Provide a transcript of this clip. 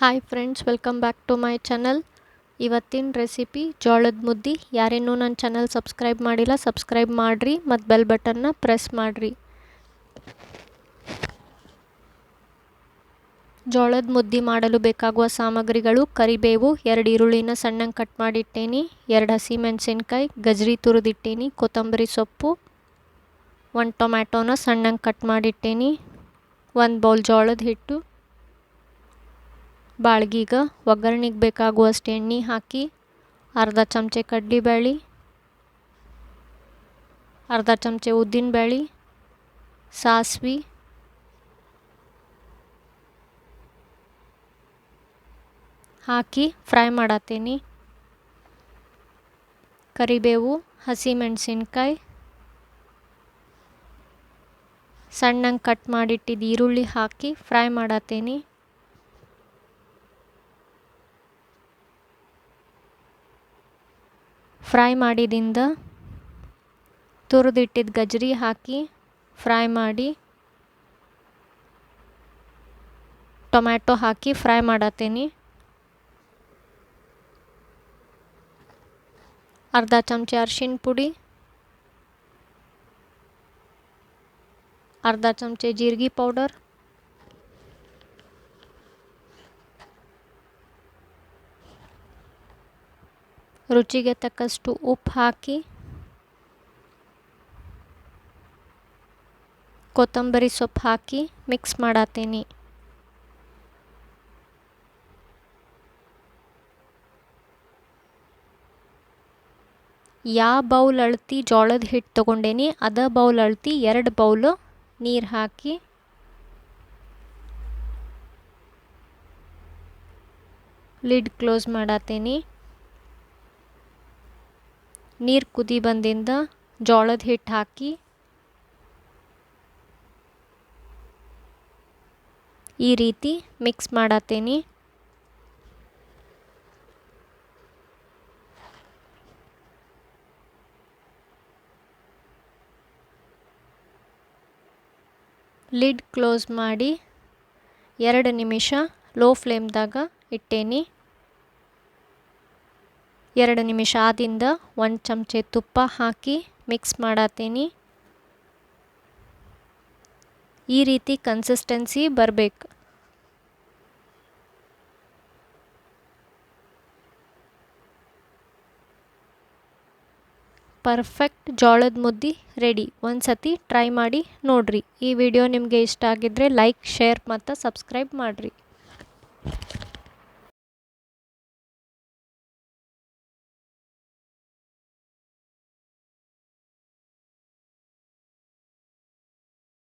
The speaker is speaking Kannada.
Hi friends welcome back to my channel ಇವತ್ತಿನ ರೆಸಿಪಿ ಜೋಳದ ಮುದ್ದೆ. ಯಾರೇನೂ ನನ್ನ ಚಾನಲ್ ಸಬ್ಸ್ಕ್ರೈಬ್ ಮಾಡಿಲ್ಲ ಸಬ್ಸ್ಕ್ರೈಬ್ ಮಾಡಿರಿ ಮತ್ತು ಬೆಲ್ ಬಟನ್ನ ಪ್ರೆಸ್ ಮಾಡಿರಿ. ಜೋಳದ ಮುದ್ದೆ ಮಾಡಲು ಬೇಕಾಗುವ ಸಾಮಗ್ರಿಗಳು ಕರಿಬೇವು, ಎರಡು ಈರುಳ್ಳಿನ ಸಣ್ಣಂಗೆ ಕಟ್ ಮಾಡಿಟ್ಟೇನಿ, ಎರಡು ಹಸಿಮೆಣಸಿನ್ಕಾಯಿ, ಗಜ್ರಿ ತುರಿದಿಟ್ಟೇನಿ, ಕೊತ್ತಂಬರಿ ಸೊಪ್ಪು, ಒಂದು ಟೊಮ್ಯಾಟೋನ ಸಣ್ಣಂಗೆ ಕಟ್ ಮಾಡಿಟ್ಟೇನಿ, ಒಂದು ಬೌಲ್ ಜೋಳದ ಹಿಟ್ಟು. ಬಾಳ್ಗೀಗ ಒಗ್ಗರಣೆಗೆ ಬೇಕಾಗುವಷ್ಟು ಎಣ್ಣೆ ಹಾಕಿ ಅರ್ಧ ಚಮಚೆ ಕಡ್ಲೆಬೇಳೆ ಅರ್ಧ ಚಮಚೆ ಉದ್ದಿನಬೇಳೆ ಸಾಸ್ವೆ, ಹಾಕಿ ಫ್ರೈ ಮಾಡತ್ತೀನಿ ಕರಿಬೇವು, ಹಸಿಮೆಣಸಿನ್ಕಾಯಿ, ಸಣ್ಣಂಗೆ ಕಟ್ ಮಾಡಿಟ್ಟಿದ್ದು ಈರುಳ್ಳಿ ಹಾಕಿ ಫ್ರೈ ಮಾಡತ್ತೀನಿ ಫ್ರೈ ಮಾಡಿದಿಂದ ತುರಿದಿಟ್ಟಿದ್ದ ಗಜ್ರಿ ಹಾಕಿ ಫ್ರೈ ಮಾಡಿ ಟೊಮ್ಯಾಟೊ ಹಾಕಿ ಫ್ರೈ ಮಾಡತ್ತೀನಿ. ಅರ್ಧ ಚಮಚ ಅರ್ಶಿಣ ಪುಡಿ, ಅರ್ಧ ಚಮಚೆ ಜೀರಿಗೆ ಪೌಡರ್ ರುಚಿಗೆ ತಕ್ಕಷ್ಟು ಉಪ್ಪು ಹಾಕಿ, ಕೊತ್ತಂಬರಿ ಸೊಪ್ಪು ಹಾಕಿ ಮಿಕ್ಸ್ ಮಾಡತ್ತೀನಿ ಯಾವ ಬೌಲ್ ಅಳ್ತಿ ಜೋಳದ ಹಿಟ್ಟು ತೊಗೊಂಡೇನಿ, ಅದ ಬೌಲ್ ಅಳ್ತಿ ಎರಡು ಬೌಲು ನೀರು ಹಾಕಿ, ಲಿಡ್ ಕ್ಲೋಸ್ ಮಾಡತ್ತೀನಿ ನೀರು ಕುದಿ ಬಂದಿಂದ ಜೋಳದ ಹಿಟ್ಟು ಹಾಕಿ ಈ ರೀತಿ ಮಿಕ್ಸ್ ಮಾಡತ್ತೀನಿ ಲಿಡ್ ಕ್ಲೋಸ್ ಮಾಡಿ ಎರಡು ನಿಮಿಷ ಲೋ ಫ್ಲೇಮ್ದಾಗ ಇಟ್ಟೇನಿ. ಎರಡು ನಿಮಿಷ ಆದಿಂದ ಒಂದು ಚಮಚೆ ತುಪ್ಪ ಹಾಕಿ ಮಿಕ್ಸ್ ಮಾಡತ್ತೀನಿ ಈ ರೀತಿ ಕನ್ಸಿಸ್ಟೆನ್ಸಿ ಬರಬೇಕು. ಪರ್ಫೆಕ್ಟ್ ಜೋಳದ ಮುದ್ದೆ ರೆಡಿ ಒಂದು ಸತಿ ಟ್ರೈ ಮಾಡಿ ನೋಡ್ರಿ. ಈ ವಿಡಿಯೋ ನಿಮಗೆ ಇಷ್ಟ ಆಗಿದ್ದರೆ ಲೈಕ್ ಶೇರ್ ಮತ್ತು ಸಬ್ಸ್ಕ್ರೈಬ್ ಮಾಡಿರಿ.